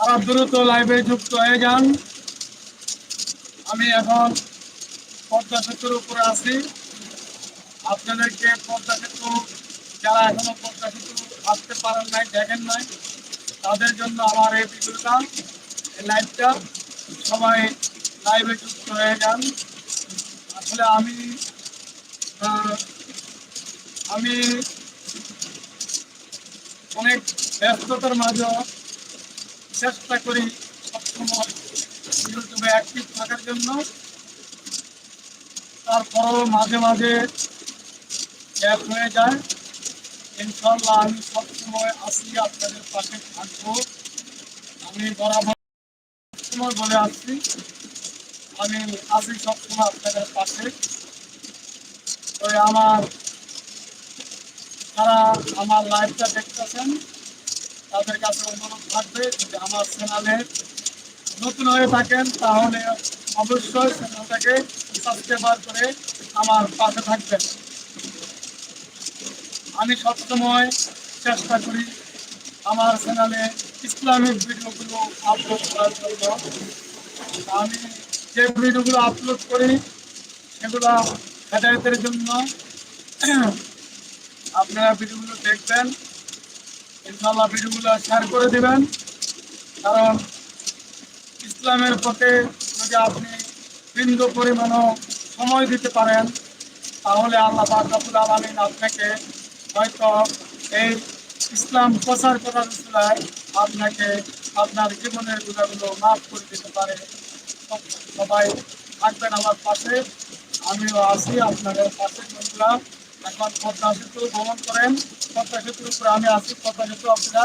তারা দ্রুত লাইভে যুক্ত হয়ে যান। আমি এখন পদ্মা সেতুর উপরে আছি। আপনাদেরকে পদ্মা সেতু, যারা এখনও পদ্মা সেতু আসতে পারেন নাই, দেখেন নাই, তাদের জন্য আমার এই ভিডিওটা, এই লাইভটা সবাই লাইভে যুক্ত হয়ে যান। আসলে আমি আমি অনেক ব্যস্ততার মাঝে চেষ্টা করি সবসময় ইউটিউবে অ্যাক্টিভ থাকার জন্য। তারপরেও মাঝে মাঝে গ্যাপ হয়ে যায়। ইনশাল্লাহ আমি সবসময় আসি আপনাদের পাশে থাকব। আমি বরাবর সময় বলে আসছি। আমি আসি সবসময় আপনাদের পাশে। তো আমার যারা আমার লাইভটা দেখতেছেন। তাদের কাছে অনুরোধ থাকবে যদি আমার চ্যানেলে নতুন হয়ে থাকেন, তাহলে অবশ্যই চ্যানেলটাকে সাবস্ক্রাইব করে আমার পাশে থাকবেন। আমি সবসময় চেষ্টা করি আমার চ্যানেলে ইসলামিক ভিডিওগুলো আপলোড করার জন্য। আমি যে ভিডিওগুলো আপলোড করি, সেগুলো হেদায়তের জন্য আপনারা ভিডিওগুলো দেখবেন। ইনশাল্লাহ ভিডিওগুলো শেয়ার করে দিবেন। কারণ ইসলামের পথে যদি আপনি বিন্দু পরিমাণও সময় দিতে পারেন, তাহলে আল্লাহ বাকাবুল আলমিন আপনাকে হয়তো এই ইসলাম প্রচার করার উচিলায় আপনাকে আপনার জীবনের গুণাগুলো মাফ করে দিতে পারে। সবাই থাকবেন আমার পাশে। আমিও আছি আপনাদের পাশে বন্ধুরা। এখন পদ্মা সেতু ভ্রমণ করেন। পদ্মা সেতুর উপরে আমি আসি পদ্মা সেতু আপনারা